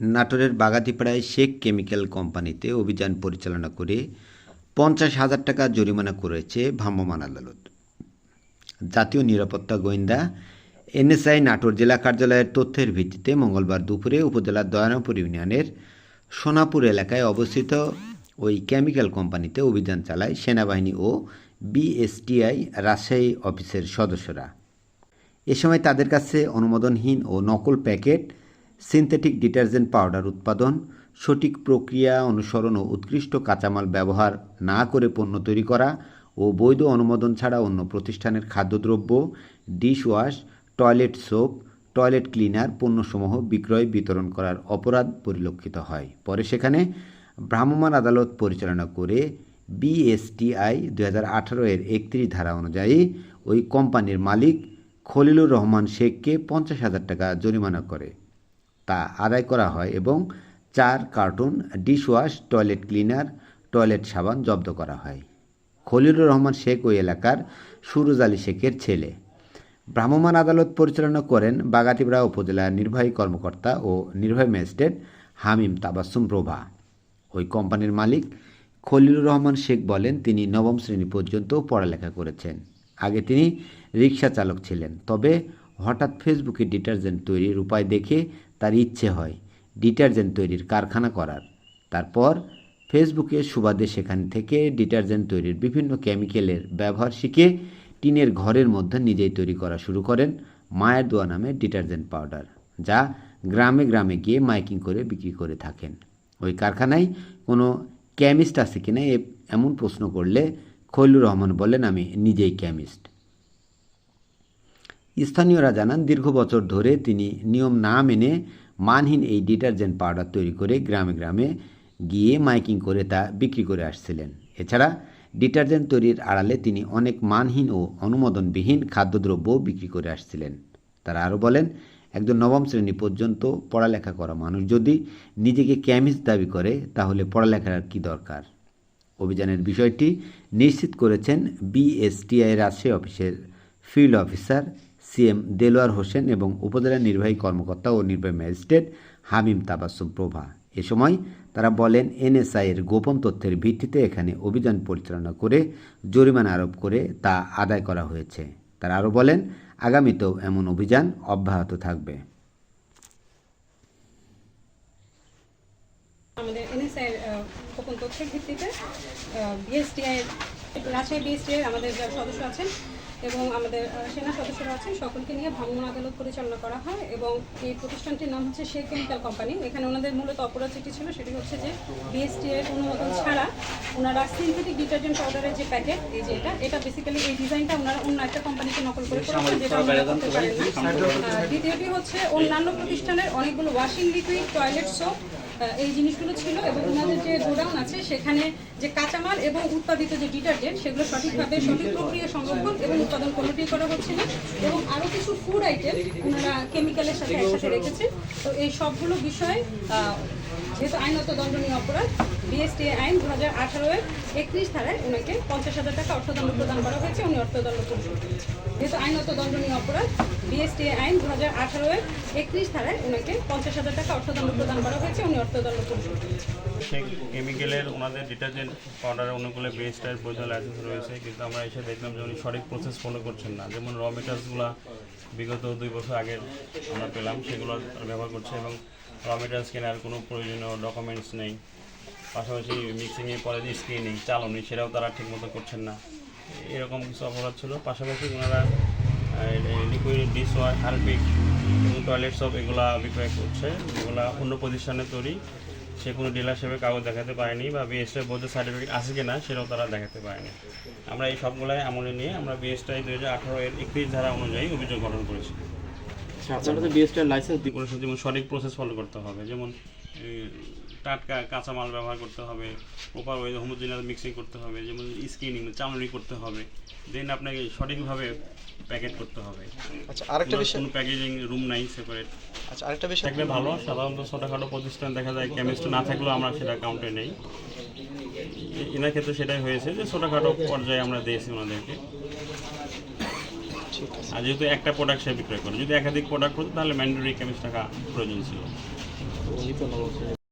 নাটোরের বাগাতিপাড়ায় শেখ কেমিক্যাল কোম্পানিতে অভিযান পরিচালনা করে পঞ্চাশ হাজার টাকা জরিমানা করেছে ভ্রাম্যমাণ আদালত। জাতীয় নিরাপত্তা গোয়েন্দা এনএসআই নাটোর জেলা কার্যালয়ের তথ্যের ভিত্তিতে মঙ্গলবার দুপুরে উপজেলার দয়ানপুর ইউনিয়নের সোনাপুর এলাকায় অবস্থিত ওই কেমিক্যাল কোম্পানিতে অভিযান চালায় সেনাবাহিনী ও বিএসটিআই রাজশাহী অফিসের সদস্যরা। এ সময় তাদের কাছে অনুমোদনহীন ও নকল প্যাকেট সিনথেটিক ডিটারজেন্ট পাউডার উৎপাদন, সঠিক প্রক্রিয়া অনুসরণ ও উৎকৃষ্ট কাঁচামাল ব্যবহার না করে পণ্য তৈরি করা ও বৈধ অনুমোদন ছাড়া অন্য প্রতিষ্ঠানের খাদ্যদ্রব্য, dishwash, toilet soap, toilet cleaner, পণ্যসমূহ বিক্রয় বিতরণ করার অপরাধ পরিলক্ষিত হয়। পরে সেখানে ভ্রাম্যমাণ আদালত পরিচালনা করে বিএসটিআই দু হাজার আঠারো এর একত্রিশ ধারা অনুযায়ী ওই কোম্পানির মালিক খলিলুর রহমান শেখকে পঞ্চাশ হাজার টাকা জরিমানা করে। তা আদায় করা হয় এবং চার carton, dishwash, toilet cleaner, toilet সাবান জব্দ করা হয়। খলিলুর রহমান শেখ ওই এলাকার সুরুজ আলী শেখের ছেলে। ভ্রাম্যমাণ আদালত পরিচালনা করেন বাগাতিপাড়া উপজেলার নির্বাহী কর্মকর্তা ও নির্বাহী ম্যাজিস্ট্রেট হামিম তাবাসুম প্রভা। ওই কোম্পানির মালিক খলিলুর রহমান শেখ বলেন, তিনি নবম শ্রেণি পর্যন্ত পড়ালেখা করেছেন। আগে তিনি রিক্সা চালক ছিলেন। তবে হঠাৎ ফেসবুকে ডিটারজেন্ট তৈরির উপায় দেখে তার ইচ্ছে হয় ডিটারজেন্ট তৈরির কারখানা করার। তারপর ফেসবুকে সুবাদে সেখান থেকে ডিটারজেন্ট তৈরির বিভিন্ন কেমিক্যালের ব্যবহার শিখে টিনের ঘরের মধ্যে নিজেই তৈরি করা শুরু করেন মায়ের দোয়া নামে ডিটারজেন্ট পাউডার, যা গ্রামে গ্রামে গিয়ে মাইকিং করে বিক্রি করে থাকেন। ওই কারখানায় কোনো কেমিস্ট আছে কিনা এমন প্রশ্ন করলে খৈলুর রহমান বলেন, আমি নিজেই কেমিস্ট। স্থানীয়রা জানান, দীর্ঘ বছর ধরে তিনি নিয়ম না মেনে মানহীন এই ডিটারজেন্ট পাউডার তৈরি করে গ্রামে গ্রামে গিয়ে মাইকিং করে তা বিক্রি করে আসছিলেন। এছাড়া ডিটারজেন্ট তৈরির আড়ালে তিনি অনেক মানহীন ও অনুমোদনবিহীন খাদ্যদ্রব্য বিক্রি করে আসছিলেন। তারা আরও বলেন, একজন নবম শ্রেণি পর্যন্ত পড়ালেখা করা মানুষ যদি নিজেকে ক্যামিস্ট দাবি করে, তাহলে পড়ালেখার কী দরকার? অভিযানের বিষয়টি নিশ্চিত করেছেন বিএসটিআই রাজশাহী অফিসের field officer CM Delwar Hossain এবং উপজেলা নির্বাহী কর্মকর্তা ও নির্বাহী ম্যাজিস্ট্রেট হামিম তাবাসুম প্রভা। এ সময় তারা বলেন, এনএসআই এর গোপন তথ্যের ভিত্তিতে এখানে অভিযান পরিচালনা করে জরিমানা আরোপ করে তা আদায় করা হয়েছে। তারা আরও বলেন, আগামীতেও এমন অভিযান অব্যাহত থাকবে। আমাদের এনএসআই গোপন তথ্যের ভিত্তিতে বিএসটিআই রাজশাহী বিএসটিআই আমাদের সদস্য আছেন এবং আমাদের সেনা সদস্যরা আছেন সকলকে নিয়ে ভ্রাম্যমাণ আদালত পরিচালনা করা হয় এবং এই প্রতিষ্ঠানটির নাম হচ্ছে শেখ কেমিক্যাল কোম্পানি এখানে ওনাদের মূলত অপরাধ যেটি ছিল সেটি হচ্ছে যে বিএসটিআই অনুমোদন ছাড়া ওনারা সিনথেটিক ডিটারজেন্ট পাউডারের যে প্যাকেট এই যে এটা এটা বেসিক্যালি এই ডিজাইনটা ওনারা অন্য একটা কোম্পানিকে নকল করে করেছেন যেটা করতে পারেননি। আর দ্বিতীয়টি হচ্ছে অন্যান্য প্রতিষ্ঠানের অনেকগুলো ওয়াশিং লিকুইড টয়লেট সোপ এই জিনিসগুলো ছিল এবং ওনাদের যে গোডাউন আছে, সেখানে যে কাঁচামাল এবং উৎপাদিত যে ডিটারজেন্ট, সেগুলো সঠিকভাবে সঠিক প্রক্রিয়া সংরক্ষণ এবং উৎপাদন কোনোটি করা হচ্ছে না। এবং আরও কিছু ফুড আইটেম ওনারা কেমিক্যালের সাথে একসাথে রেখেছে। তো এই সবগুলো বিষয় যেহেতু আইনত দণ্ডনীয় অপরাধ, বিএসটি আইন দু হাজার আঠারো এর একত্রিশ ধারায় ওনাকে পঞ্চাশ হাজার টাকা অর্থদণ্ড প্রদান করা হয়েছে, উনি অর্থদণ্ড পরিশোধ যেহেতু আইনত দণ্ডনীয় অপরাধ, বিএসটি আইন দু হাজার আঠারো এর একত্রিশ ধারায় ওনাকে পঞ্চাশ হাজার টাকা অর্থদণ্ড প্রদান করা হয়েছে, উনি অর্থদণ্ড পরিশোধ কেমিক্যালের ওনাদের ডিটারজেন্ট পাউডারের অনুকূলে বেস্টার বৈধ লাইসেন্স রয়েছে, কিন্তু আমরা এসে দেখলাম যে উনি সঠিক প্রসেস ফলো করছেন না। যেমন র মেটার্সগুলো বিগত দুই বছর আগে আমরা পেলাম, সেগুলো ব্যবহার করছে এবং র মেটার্স কেনার কোনো প্রয়োজনীয় ডকুমেন্টস নেই। পাশাপাশি মিক্সিংয়ের পরে যে স্ক্রিনিং চালনি সেটাও তারা ঠিকমতো করছেন না। এরকম কিছু অপরাধ ছিল। পাশাপাশি ওনারা লিকুইড ডিশ ওয়াশ হারপিক এবং টয়লেট সব এগুলা বিক্রয় করছে। যেগুলো অন্য প্রতিষ্ঠানে তৈরি। সে কোনো ডিলারশিপে কাগজ দেখাতে পারেনি বা বিএসটাই বলতে সার্টিফিকেট আছে কি না সেটাও তারা দেখাতে পারেনি। আমরা এই সবগুলাই আমলে নিয়ে আমরা বিএসটাই দু হাজার আঠারো এর একত্রিশ ধারা অনুযায়ী অভিযোগ গঠন করেছি। আচ্ছা। আপনারা তো বিএসটার লাইসেন্স সাথে যেমন সঠিক প্রসেস ফলো করতে হবে যেমন টাটকা কাঁচামাল ব্যবহার করতে হবে প্রপার ওয়ে হোমোজিনাল মিক্সিং করতে হবে যেমন স্কিনিং চামড়ি করতে হবে দেন আপনাকে সঠিকভাবে প্যাকেট করতে হবে। আচ্ছা আরেকটা বিষয় কোনো প্যাকেজিং রুম নাই সেপারেট আচ্ছা আরেকটা বিষয় থাকলে ভালো সাধারণত ছোটোখাটো প্রতিষ্ঠান দেখা যায় কেমিস্ট না থাকলেও আমরা সেটা কাউন্টে নেই। এনার ক্ষেত্রে সেটাই হয়েছে যে ছোটোখাটো পর্যায়ে আমরা দিয়েছি ওনাদেরকে। আর যেহেতু একটা প্রোডাক্ট সে বিক্রয় করে যদি একাধিক প্রোডাক্ট হতো তাহলে ম্যান্ডেটরি কেমিস্ট টাকা প্রয়োজন ছিল।